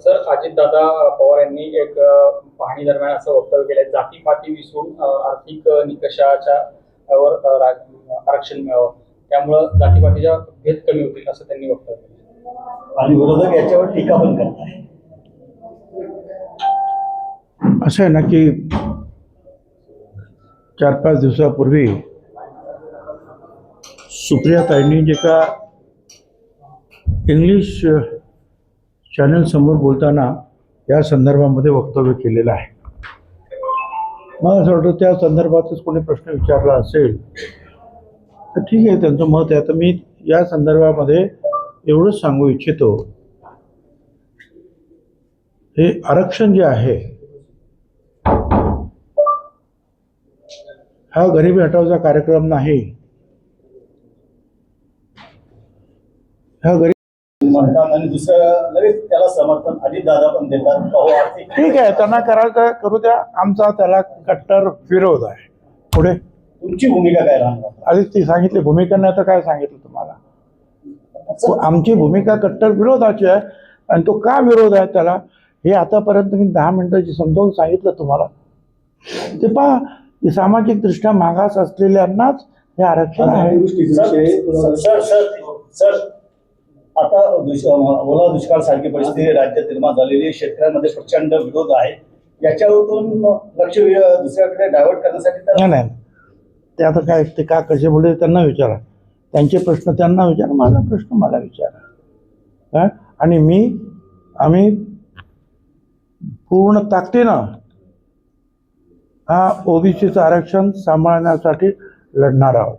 Sir Ajitdada Pawar यांनी एक पाहणी दरम्यान असं वक्तव्य केलं जातीपाती विसरून आर्थिक निकषाच्या वर आरक्षण मिळावं. त्यामुळं जातीपातीच्या भेद कमी होतील असं त्यांनी वक्तव्य केलं आणि विरोधक याच्यावर टीका पण करत आहे असं आहे ना की चार पाच दिवसापूर्वी सुप्रियाताईंनी जे का इंग्लिश चॅनलसमोर बोलताना या संदर्भामध्ये वक्तव्य केलेलं आहे. मला असं वाटतं त्या संदर्भातच कोणी प्रश्न विचारला असेल तर ठीक आहे त्यांचं मत आहे. तर मी या संदर्भामध्ये एवढंच सांगू इच्छितो. हे आरक्षण जे आहे हा गरिबी हटावचा कार्यक्रम नाही. हा गरीब म्हणतात आणि दुसरं लगेच त्याला समर्थन अजितदादा पण देतात. हो ठीक आहे त्यांना करायचं करू द्या. आमचा त्याला कट्टर विरोध आहे. पुढे. तुमची भूमिका काय राहणार? आधीच ती सांगितली भूमिका नाही तर काय सांगितलं तुम्हाला? आमची भूमिका कट्टर विरोधाची आहे आणि तो का विरोध आहे त्याला? हे आतापर्यंत मी दहा मिनिटाची समजावून सांगितलं तुम्हाला. ते पहा सामाजिकदृष्ट्या मागास असलेल्यांनाच हे आरक्षण आहे. सर सर सर सर आता ओला दुष्काळ सारखी परिस्थिती राज्यात निर्माण झालेली आहे. शेतकऱ्यांमध्ये प्रचंड विरोध आहे. याच्यावरून लक्ष दुसऱ्याकडे डायव्हर्ट करण्यासाठी तर नाही नाही. ते आता काय ते का कसे बोलले त्यांना विचारा. त्यांचे प्रश्न त्यांना विचारा. माझा प्रश्न मला विचारा? आणि मी आम्ही पूर्ण ताकदीनं हा ओबीसीचं आरक्षण सांभाळण्यासाठी लढणार आहोत.